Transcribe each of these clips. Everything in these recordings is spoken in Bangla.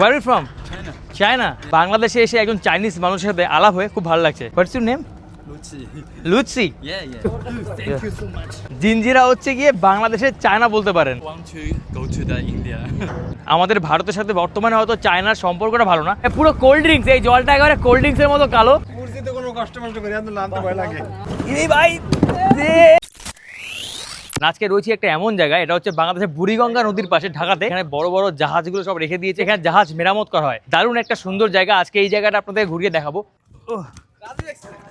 Where you from China. China বাংলাদেশে এসে একজন চাইনিজ মানুষের সাথে আলাপ হয়ে খুব ভালো লাগছে what's your name Lucy. লুৎসি Yeah, yeah. Thank you so much. Jinjira হচ্ছে গিয়ে বাংলাদেশের চায়না বলতে পারেন Want to go to the India? আমাদের ভারতের সাথে বর্তমানে হয়তো চায়নার সম্পর্কটা ভালো না পুরো কোল্ড ড্রিঙ্কস এই জলটা একেবারে কোল্ড ড্রিঙ্কসের মতো কালো মুরগিতে কোনো কষ্ট মষ্ট করে আনতে ভয় লাগে এই ভাই। আজকে রয়েছে একটা এমন জায়গায়, এটা হচ্ছে বাংলাদেশের বুড়িগঙ্গা নদীর পাশে, ঢাকাতে। এখানে বড় বড় জাহাজগুলো সব রেখে দিয়েছে, এখানে জাহাজ মেরামত করা হয়। দারুণ একটা সুন্দর জায়গা, আজকে এই জায়গাটা আপনাদের ঘুরিয়ে দেখাবো।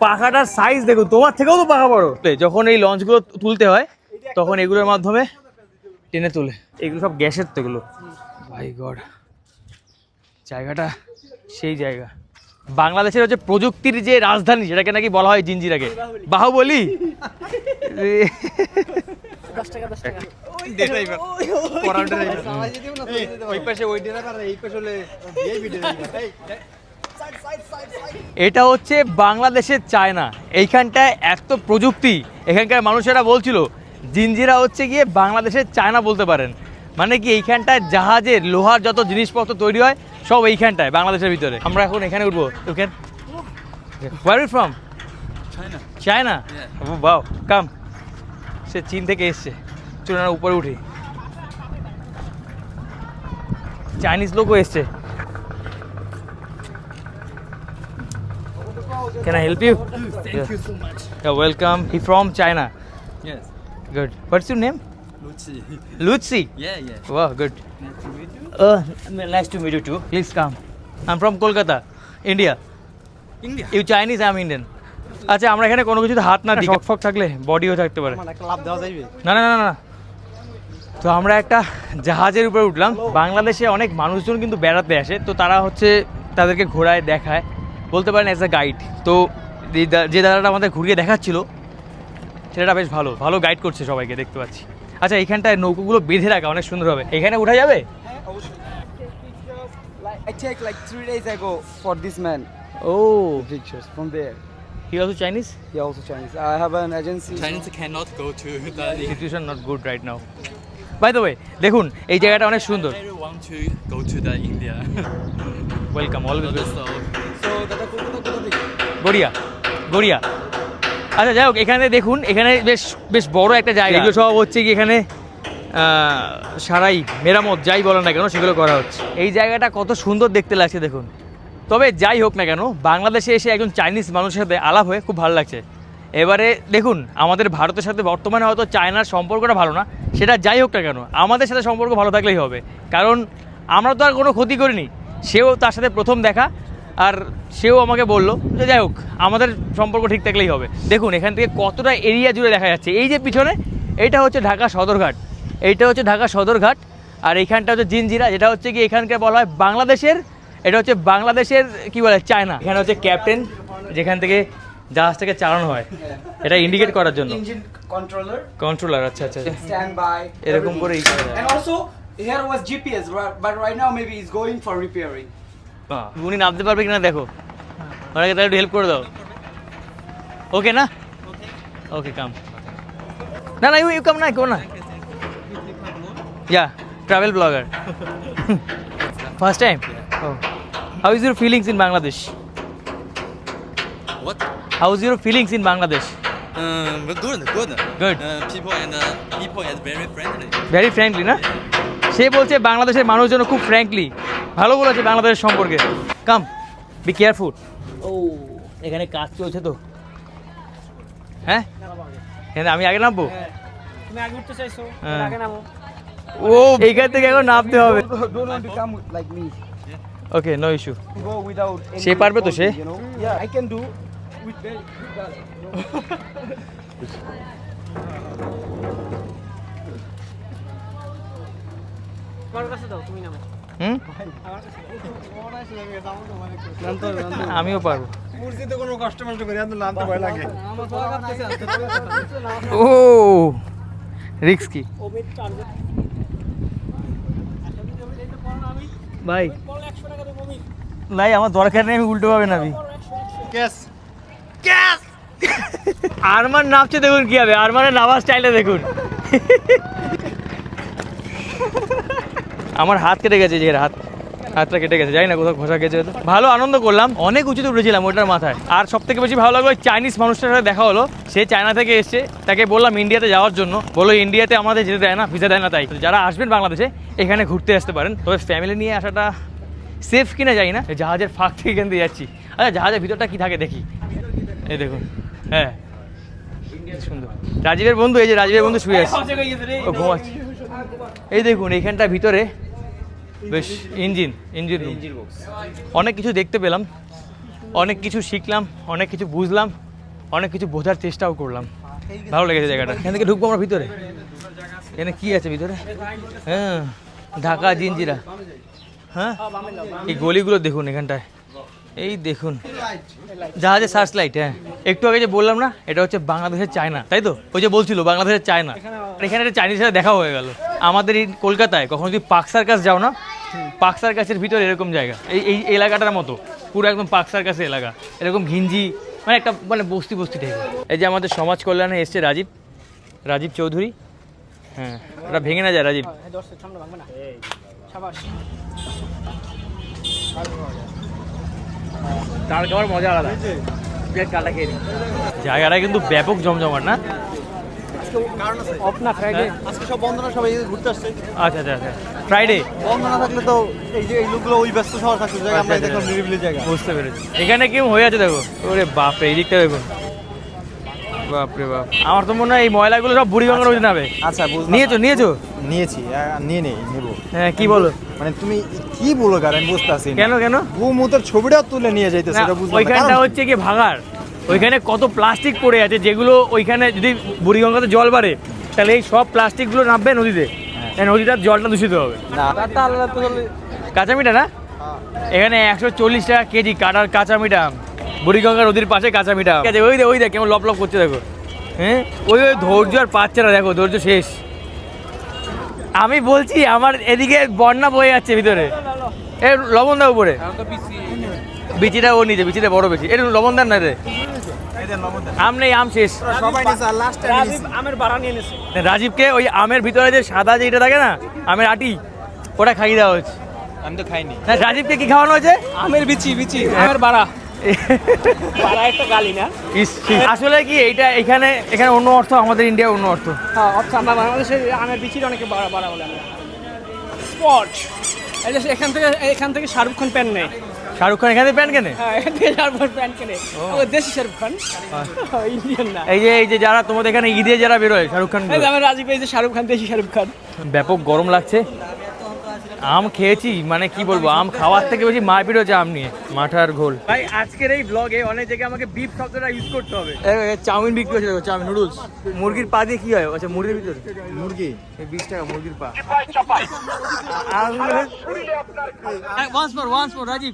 পাখাটার সাইজ দেখুন, তোমার থেকেও তো পাখা বড়। যখন এই লঞ্চগুলো তুলতে হয়, তখন এগুলোর মাধ্যমে টেনে তুলে। এগুলো সব গ্যাসের তো এগুলো। ভাই গড, জায়গাটা সেই জায়গা। বাংলাদেশের হচ্ছে প্রযুক্তির যে রাজধানী, সেটাকে নাকি বলা হয় জিঞ্জিরাকে বাহুবলি! ওই পাশে ওই ড্রাইভার এই পাশে হলে ভিআইপি ড্রাইভার এটা হচ্ছে বাংলাদেশের চায়না। এইখানটায় এত প্রযুক্তি। এখানকার মানুষেরা বলছিল জিঞ্জিরা হচ্ছে গিয়ে বাংলাদেশের চায়না বলতে পারেন। মানে কি এইখানটায় জাহাজের লোহার যত জিনিসপত্র তৈরি হয় সব এইখানটায় বাংলাদেশের ভিতরে। আমরা এখন এখানে উঠবো। You from. চায়না। Yeah. বাও কাম সে চীন থেকে এসছে চলুন আমরা উপরে উঠি চাইনিজ লোকও এসছে Can I help you? Thank you so much. Yeah, welcome. He from China. Yes. Good. What's your name? Lucy. Lucy. Yeah, yeah. Wow, good. Nice to meet you. Uh, nice to meet you too. Please come. I'm from Kolkata, India. India. You Chinese, I'm Indian. আচ্ছা আমরা এখানে কোনো কিছুতে হাত না দিই ফক থাকলে বডিও থাকতে পারে। মানে না না না না, তো আমরা একটা জাহাজের উপরে উঠলাম। বাংলাদেশে অনেক মানুষজন কিন্তু বেড়াতে আসে। তো তারা হচ্ছে তাদেরকে ঘোরায় দেখায়। বলতে পারেন অ্যাজ আ গাইড তো যে দাদাটা আমাদের ঘুরিয়ে দেখাচ্ছিল ছেলেটা বেশ ভালো। ভালো গাইড করছে সবাইকে দেখতে পাচ্ছি। আচ্ছা এখানটায় নৌকোগুলো বেঁধে রাখা অনেক সুন্দর হবে। এখানে উঠা যাবে? Like I checked like three days ago for this man. ও pictures from there. He also Chinese He also Chinese. I have an agency. Chinese cannot go to the situation not good right now by the way দেখুন এই জায়গাটা অনেক সুন্দর। I want to go to the India. Welcome always? Garia Garia. আচ্ছা যাই হোক এখানে দেখুন এখানে বেশ বেশ বড় একটা জায়গা। এগুলো সব হচ্ছে কি এখানে সারাই মেরামত যাই বলো না কেন সেগুলো করা হচ্ছে। এই জায়গাটা কত সুন্দর দেখতে লাগছে দেখুন। তবে যাই হোক না কেন, বাংলাদেশে এসে একজন চাইনিজ মানুষের সাথে আলাপ হয়ে খুব ভালো লাগছে। এবারে দেখুন, আমাদের ভারতের সাথে বর্তমানে হয়তো চায়নার সম্পর্কটা ভালো না, সেটা যাই হোক না কেন, আমাদের সাথে সম্পর্ক ভালো থাকলেই হবে। কারণ আমরা তো আর কোনো ক্ষতি করিনি, সেও তার সাথে প্রথম দেখা, আর সেও আমাকে বলল যে যাই হোক, আমাদের সম্পর্ক ঠিক থাকলেই হবে। দেখুন, এখান থেকে কতটা এরিয়া জুড়ে দেখা যাচ্ছে। এই যে পিছনে এটা হচ্ছে ঢাকা সদরঘাট। এইটা হচ্ছে ঢাকা সদরঘাট, আর এইখানটা হচ্ছে জিনজিরা, যেটা হচ্ছে কি এখানকার বলা হয় বাংলাদেশের এটা হচ্ছে বাংলাদেশের কি বলে চায়না। এখানে হচ্ছে ক্যাপ্টেন যেখান থেকে জাহাজটাকে চালানো হয়। এটা ইন্ডিকেট করার জন্য। Engine controller. কন্ট্রোলার আচ্ছা আচ্ছা আচ্ছা। Stand by. এরকম করা here was GPS, right- but right now maybe it's going for repairing. বাহ, উনি নামতে পারবে কিনা দেখো। ওনাকে তাহলে একটু হেল্প করে দাও। ওকে না? ওকে কাম না না ইউ ইউ কাম না কেউ না। Yeah travel blogger first time how is your feelings in Bangladesh what? How is your feelings in Bangladesh Um, but good, good. Good. Uh, people and uh, people are very friendly. Very frankly না সে বলছে বাংলাদেশের মানুষজন খুব ফ্র্যাঙ্কলি ভালো বলেছে বাংলাদেশের সম্পর্কে কাম বি কেয়ারফুল ও এখানে কাজ চলছে তো হ্যাঁ হ্যাঁ আমি আগে নামবো তুমি আগে উঠতে চাইছো হ্যাঁ। আগে নামো ও এইখান থেকে এখন নামতে হবে Don't want to come like me. Okay no issue সে পারবে তো সে? You know? Yeah, I can do with very good balance. হুম আমিও পারব। ও রিক্স কি? ভাই ভাই আমার দরকার নেই আমি উল্টো পাবে আমি ক্যাশ আরমান নামছে দেখুন কি হবে। আরমানের নামার স্টাইলটা দেখুন। আমার হাত কেটে গেছে যে এর হাত হাতটা কেটে গেছে। জানি না কোথাও ঘষা গেছে ভালো আনন্দ করলাম অনেক উঁচুতে উঠেছিলাম ওটার মাথায়। আর সব থেকে বেশি ভালো লাগল ওই চাইনিজ মানুষটার সাথে দেখা হলো। সে চায়না থেকে এসছে তাকে বললাম ইন্ডিয়াতে যাওয়ার জন্য। বলো ইন্ডিয়াতে আমাদের যেতে দেয় না ভিসা দেয় না তাই। যারা আসবেন বাংলাদেশে এখানে ঘুরতে আসতে পারেন। তবে ফ্যামিলি নিয়ে আসাটা সেফ কিনা যাই না। জাহাজের ফাঁক থেকে দিয়ে যাচ্ছি। আচ্ছা জাহাজের ভিতরটা কি থাকে দেখি। এই দেখুন হ্যাঁ। সুন্দর। রাজীবের বন্ধু এই যে রাজীবের বন্ধু শুয়ে আছে। ও ঘুমাচ্ছে। এই দেখুন এইখানটার ভিতরে বেশ ইঞ্জিন ইঞ্জিন ইঞ্জিন অনেক কিছু দেখতে পেলাম। অনেক কিছু শিখলাম অনেক কিছু বুঝলাম অনেক কিছু বোঝার চেষ্টাও করলাম। ভালো লেগেছে জায়গাটা। এখান থেকে ঢুকবো আমরা ভিতরে? এখানে কি আছে ভিতরে? হ্যাঁ ঢাকা জিঞ্জিরা হ্যাঁ? এই গলিগুলো দেখুন এখানটায়। এই দেখুন। জাহাজে সার্চ লাইট হ্যাঁ। একটু আগে যে বললাম না এটা হচ্ছে বাংলাদেশের চায়না তাই তো? ওই যে বলছিল বাংলাদেশের চায়না। আর এখানে একটা চাইনিজ সাথে দেখা হয়ে গেল। আমাদের এই কলকাতায় কখনো যদি পাকসার কাছ যাও না পাকসার কাছের ভিতরে এরকম জায়গা। এই এই এলাকাটার মতো পুরো একদম পাকসার কাছে এলাকা। এরকম ঘিঞ্জি মানে একটা মানে বস্তি বস্তি টাইপের এই যে আমাদের সমাজ কল্যাণে এসছে রাজীব রাজীব চৌধুরী। হ্যাঁ ওটা ভেঙে না যায় রাজীব? তার খাবার মজা আলাদা। কাটা খেয়ে জায়গাটা কিন্তু ব্যাপক জমজমাট না? অপনা ফ্রাইডে আজকে সব বন্ধ না সবাই ঘুরতে আসছে। আচ্ছা আচ্ছা আচ্ছা। ফ্রাইডে বন্ধ না থাকলে তো এই যে এই লোকগুলো ওই ব্যস্ত শহর থাকতো জায়গা আমরা আচ্ছা, দেখলাম আচ্ছা। নিরিবিলি জায়গা। বুঝতে পেরেছি। এখানে কেউ হয়ে আছে দেখো। ওরে বাপরে এই দিকটা দেখুন। বাপরে বাপ। আমার তো মনে হয় এই ময়লাগুলো সব বুড়িগঙ্গার নদীতে নাবে আচ্ছা বুঝলাম। নিয়েছো নিয়েছো? নিয়েছি নিয়ে নেই নেব। হ্যাঁ কি বলো? মানে তুমি কি বলো কার আমি বুঝতে কেন কেন? গোমূত্রের ছবিটাও তুলে নিয়ে যাইতে সেটা বুঝলাম ওইখানটা হচ্ছে কি ভাগার ওইখানে কত প্লাস্টিক পড়ে আছে যেগুলো ওইখানে যদি বুড়িগঙ্গাতে জল বাড়ে তাহলে এই সব প্লাস্টিকগুলো নামবে নদীতে। এই নদীটার জলটা দূষিত হবে। না। তা আলাদা তো হলে কাঁচা মিঠা না? এখানে একশো চল্লিশ টাকা কেজি কাটার কাঁচা মিঠা বুড়িগঙ্গা নদীর পাশে কাঁচা মিঠা। ঠিক আছে ওই দেখ ওই দেখ কেমন লপ লপ করছে দেখো। হ্যাঁ? ওই ওই ধৈর্য আর পাচ্ছে না দেখো ধৈর্য শেষ। আমি বলছি আমার এদিকে বন্যা বয়ে যাচ্ছে ভিতরে। এ লবণ দাও উপরে বিচিটা ও নিচে বিচিটা বড় বেশি। এটা লবণ দেন না রে? আম নেই আম শেষ। রাজীবকে ওই আমের ভিতরে যে সাদা যেটা থাকে না আমের আটি ওটা খাইয়ে দেওয়া হচ্ছে আমি তো খাইনি। না, রাজীবকে কি খাওয়ানো হয়েছে? আমের বিচি বিচি আমের বাড়া। আসলে কি এখানে এখানে অন্য অর্থ আমাদের ইন্ডিয়া অন্য অর্থ। হ্যাঁ আমরা বাংলাদেশের আমের বিচির অনেকে বাড়া বাড়া বলে আমরা। স্পট এখান থেকে এখান থেকে শাহরুখ খান নেয়। শাহরুখ খান এখানে প্যান্ট কেনে? হ্যাঁ দেশি শাহরুখ খান। ইন্ডিয়ান না। এই যে এই যে যারা তোমাদের এখানে ঈদে যারা বেরোয় শাহরুখ খান রাজীব এই যে শাহরুখ খান দেশি শাহরুখ খান। ব্যাপক গরম লাগছে। আম খেয়েছি মানে কি বলব আম খাওয়ার থেকে বেশি মারপিট হচ্ছে আম নিয়ে মাঠার ঘোল। ভাই আজকের এই ব্লগে অনেক জায়গায় আমাকে বিফ শব্দটা ইউজ করতে হবে। চাউমিন বিক্রি হচ্ছে দেখো, চাউমিন নুডলস মুরগির পা দিয়ে কি হয়? আচ্ছা মুরগির ভিতরে। মুরগি? এই বিশ টাকা মুরগির পা। Once for once for Rajib.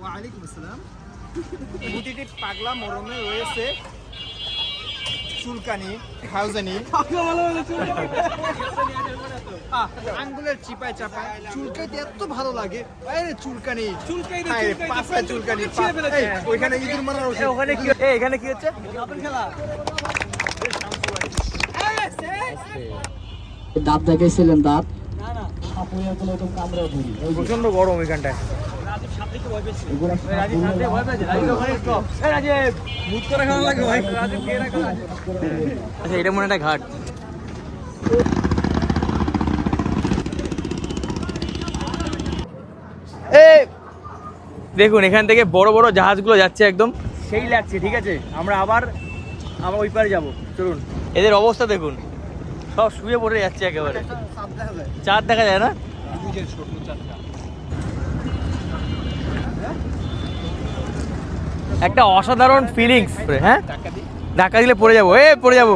ওয়ালাইকুম আসসালাম। প্রতিটি পাগলা মরমে রয়েছে। চুলকানি খাউজানি আঙ্গুলের চিপায় চাপায় চুলকাইতে এত ভালো লাগে। আরে চুলকানি। চুলকাইতে, আরে, চুলকানি ওইখানে ইঁদুর মারার ওখানে কি এখানে কি হচ্ছে? দাঁত দেখাইছিলেন দাঁত? প্রচণ্ড গরম এখানটায় আচ্ছা এটা মনে হয় একটা ঘাট। এ দেখুন এখান থেকে বড় বড় জাহাজগুলো যাচ্ছে একদম। সেই লাগছে ঠিক আছে? আমরা আবার আবার ওই পারে যাব। চলুন। এদের অবস্থা দেখুন। সব শুয়ে পড়ে যাচ্ছে একেবারে। চাঁদ দেখা যায় না? একটা অসাধারণ ফিলিংস হ্যাঁ? ধাক্কা দিলে পড়ে যাব। এ পড়ে যাব।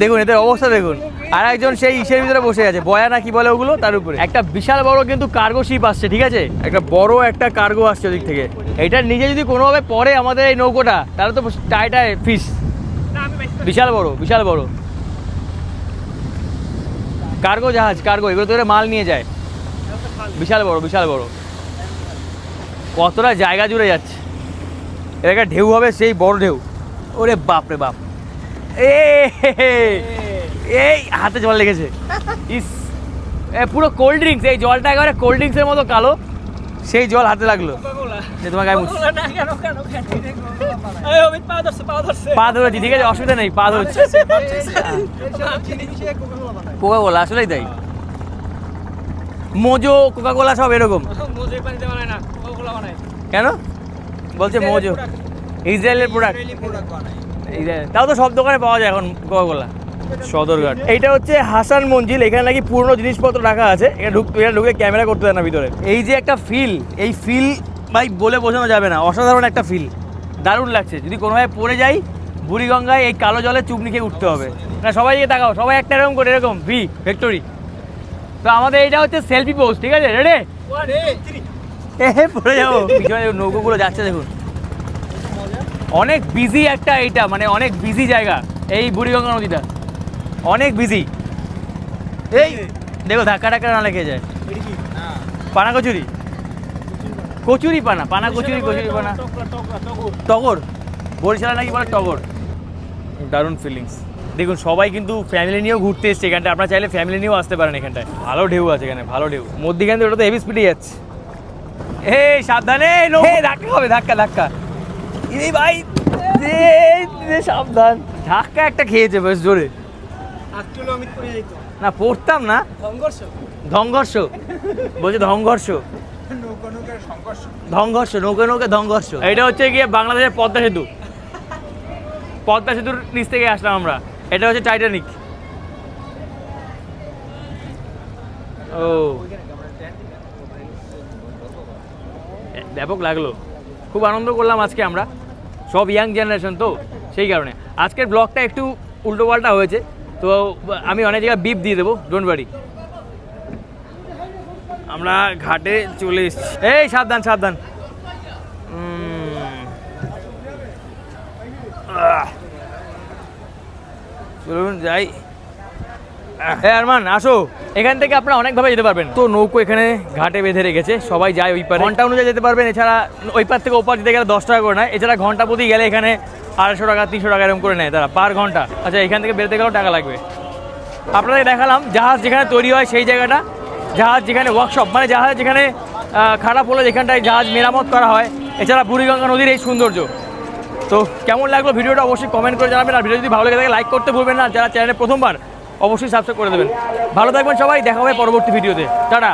দেখুন, এদের অবস্থা দেখুন। আর একজন সেই ইসের ভিতরে বসে আছে, বয়া না কি বলে ওগুলো, তার উপরে। একটা বিশাল বড় কিন্তু কার্গো শিপ আসছে, ঠিক আছে? একটা বড় একটা কার্গো আসছে ওদিক থেকে। এটার নিজে যদি কোনোভাবে পড়ে আমাদের এই নৌকোটা, তাহলে তো টাইটায় ফিস বিশাল বড় বিশাল বড়। কার্গো জাহাজ কার্গো এগুলো তো মাল নিয়ে যায়। বিশাল বড় বিশাল বড়। কতটা জায়গা জুড়ে যাচ্ছে। এর একটা ঢেউ হবে সেই বড় ঢেউ। ওরে বাপ রে বাপ। এ এই হাতে জল লেগেছে। ইস। এ, পুরো কোল্ড ড্রিঙ্কস এই জলটা একেবারে কোল্ড ড্রিঙ্কসের মতো কালো। সেই জল হাতে লাগল। যে তোমার গায়ে মুছছে। না কেন কেন কেন? পা ধরছে ঠিক আছে অসুবিধা নেই পা ধরছি। কোকা কোলা আসলেই তাই। মোজো কোকা কোলা সব এরকম। কেন? বলছে মোজো ইসরায়েলের প্রোডাক্ট তাও তো সব দোকানে পাওয়া যায় এখন কোকা কোলা সদরঘাট। এইটা হচ্ছে হাসান মঞ্জিল। এখানে নাকি পুরনো জিনিসপত্র রাখা আছে। এখানে ঢুকতে এখানে ঢুকে ক্যামেরা করতে দেয় না ভিতরে। এই যে একটা ফিল এই ফিল ভাই বলে বোঝানো যাবে না। অসাধারণ একটা ফিল দারুণ লাগছে। যদি কোনোভাবে পড়ে যাই বুড়িগঙ্গায় এই কালো জলে চুপনি খেয়ে উঠতে হবে। না সবাই তাকাও। সবাই একটা এরকম করে এরকম ভি ভেক্টরি তো আমাদের এইটা হচ্ছে সেলফি পোস্ট ঠিক আছে? রেডি এ হে পড়ে যাব। পিছনে নৌকোগুলো যাচ্ছে দেখুন। অনেক বিজি একটা এইটা মানে অনেক বিজি জায়গা। এই বুড়িগঙ্গা নদীটা। অনেক বিজি এই দেখো ধাক্কা টাক্কা না লেগে যায়। পানা কচুরি কচুরি পানা পানা কচুরি কচুরি পানা। টগর বরিশালে নাকি বলে টগর? দারুণ ফিলিংস দেখুন সবাই কিন্তু ফ্যামিলি নিয়েও ঘুরতে এসছে এখানটা আপনারা চাইলে ফ্যামিলি নিয়েও আসতে পারেন এখানটায়। ভালো ঢেউ আছে এখানে ভালো ঢেউ। মধ্যিখান থেকে ওটা তো হেভি স্পিডে যাচ্ছে। এই সাবধানে নো ধাক্কা হবে ধাক্কা ধাক্কা। এই ভাই সাবধান। ধাক্কা একটা খেয়েছে বেশ জোরে। না পড়তাম না। ধংঘর্ষ। বলছে ধংঘর্ষ। ধংঘর্ষ নৌকে নৌকে ধংঘর্ষ। এটা হচ্ছে গিয়ে বাংলাদেশের পদ্মা সেতু। পদ্মা সেতুর নিচ থেকে আসলাম আমরা। এটা হচ্ছে টাইটানিক ও। ব্যাপক লাগল। খুব আনন্দ করলাম আজকে আমরা। সব ইয়াং জেনারেশন তো, সেই কারণে। আজকের ব্লগটা একটু উল্টোপাল্টা হয়েছে, তো আমি অনেক জায়গায় বিপ দিয়ে দেবো ডোন্ট বাড়ি আমরা ঘাটে চলে এসেছি। এই, সাবধান সাবধান। চলুন, যাই। হ্যাঁ আরমান, আসো। এখান থেকে আপনারা অনেকভাবে যেতে পারবেন। তো নৌকো এখানে ঘাটে বেঁধে রেখেছে। সবাই যায় ওই পারে। ঘণ্টা অনুযায়ী যেতে পারবেন। এছাড়া ওই পার থেকে ওপার যেতে গেলে দশ টাকা করে নেয়। এছাড়া ঘণ্টা প্রতি গেলে এখানে আড়াইশো টাকা, তিনশো টাকা এরকম করে নেয়। তারা পার ঘণ্টা। আচ্ছা এখান থেকে বেরোতে গেলেও টাকা লাগবে। আপনাদের দেখালাম, জাহাজ যেখানে তৈরি হয় সেই জায়গাটা। জাহাজ যেখানে ওয়ার্কশপ মানে জাহাজ যেখানে খারাপ হলে যেখানটায় জাহাজ মেরামত করা হয়। এছাড়া বুড়িগঙ্গা নদীর এই সৌন্দর্য। তো কেমন লাগল ভিডিওটা অবশ্যই কমেন্ট করে জানাবেন। আর ভিডিও যদি ভালো লেগে থাকে লাইক করতে ভুলবেন না। যারা চ্যানেলে প্রথমবার অবশ্যই সাবস্ক্রাইব করে দেবেন। ভালো থাকবেন সবাই দেখা হবে পরবর্তী ভিডিওতে। টাটা।